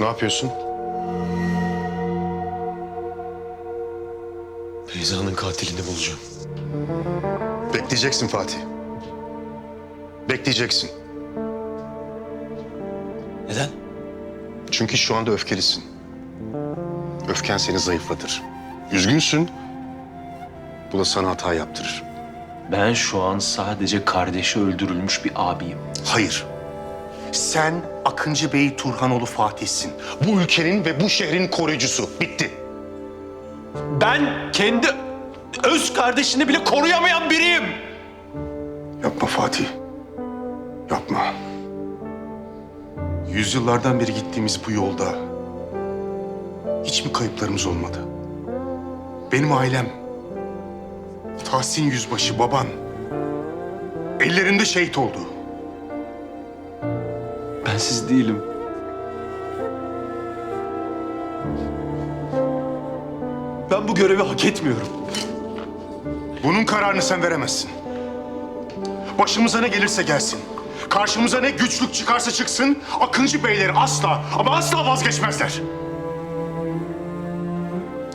Ne yapıyorsun? Beyza'nın katilini bulacağım. Bekleyeceksin Fatih. Bekleyeceksin. Neden? Çünkü şu anda öfkelisin. Öfken seni zayıflatır. Üzgünsün. Bu da sana hata yaptırır. Ben şu an sadece kardeşi öldürülmüş bir abiyim. Hayır. Sen Akıncı Bey Turhanoğlu Fatih'sin. Bu ülkenin ve bu şehrin koruyucusu. Bitti. Ben kendi öz kardeşini bile koruyamayan biriyim. Yapma Fatih. Yapma. Yüzyıllardan beri gittiğimiz bu yolda hiç mi kayıplarımız olmadı? Benim ailem, Tahsin Yüzbaşı, baban ellerinde şehit oldu. Değilim. Ben bu görevi hak etmiyorum. Bunun kararını sen veremezsin. Başımıza ne gelirse gelsin. Karşımıza ne güçlük çıkarsa çıksın, Akıncı Beyleri asla ama asla vazgeçmezler.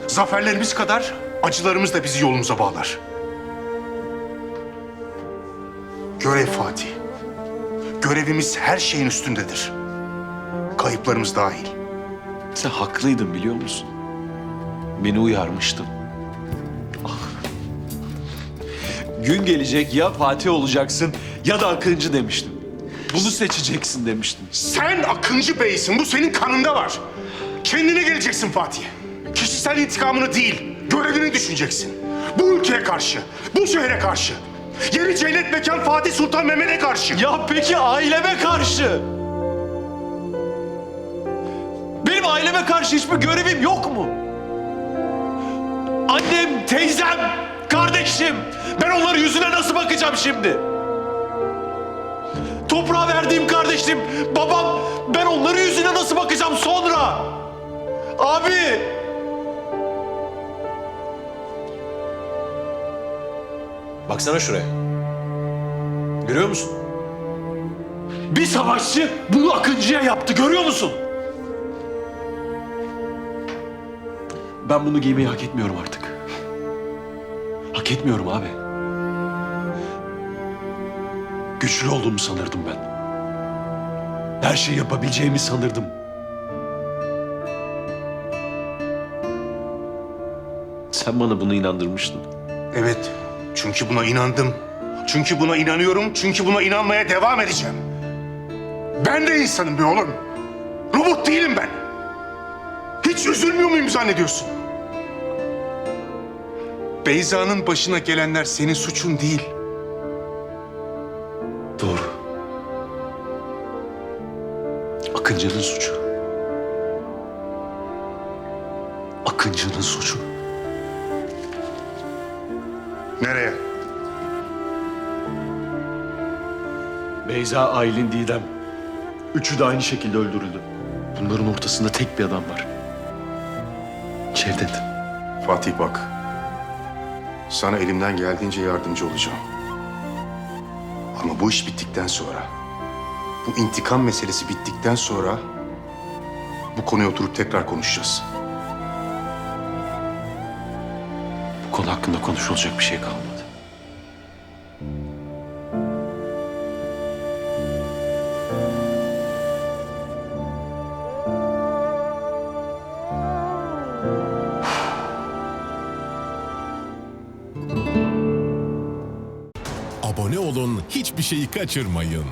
Zaferlerimiz kadar acılarımız da bizi yolumuza bağlar. Görev Fatih. Görevimiz her şeyin üstündedir. Kayıplarımız dahil. Sen haklıydın biliyor musun? Beni uyarmıştın. Ah. Gün gelecek ya Fatih olacaksın ya da Akıncı demiştim. Bunu seçeceksin demiştim. Sen Akıncı Bey'sin. Bu senin kanında var. Kendine geleceksin Fatih. Kişisel intikamını değil, görevini düşüneceksin. Bu ülkeye karşı, bu şehre karşı. Yeri cennet mekan Fatih Sultan Mehmet'e karşı. Ya peki aileme karşı? Aileme karşı hiçbir görevim yok mu? Annem, teyzem, kardeşim. Ben onların yüzüne nasıl bakacağım şimdi? Toprağa verdiğim kardeşim, babam. Ben onların yüzüne nasıl bakacağım sonra? Abi! Baksana şuraya. Görüyor musun? Bir savaşçı bunu Akıncı'ya yaptı görüyor musun? Ben bunu giymeyi hak etmiyorum artık. Hak etmiyorum abi. Güçlü olduğumu sanırdım ben. Her şeyi yapabileceğimi sanırdım. Sen bana bunu inandırmıştın. Evet, çünkü buna inandım. Çünkü buna inanıyorum, çünkü buna inanmaya devam edeceğim. Ben de insanım be oğlum. Robot değilim ben. Hiç üzülmüyor muyum zannediyorsun? Beyza'nın başına gelenler senin suçun değil. Doğru. Akıncı'nın suçu. Akıncı'nın suçu. Nereye? Beyza, Aylin, Didem. Üçü de aynı şekilde öldürüldü. Bunların ortasında tek bir adam var. Cevdet. Fatih bak. Sana elimden geldiğince yardımcı olacağım. Ama bu iş bittikten sonra, bu intikam meselesi bittikten sonra bu konuya oturup tekrar konuşacağız. Bu konu hakkında konuşulacak bir şey kalmadı. Olun, hiçbir şeyi kaçırmayın.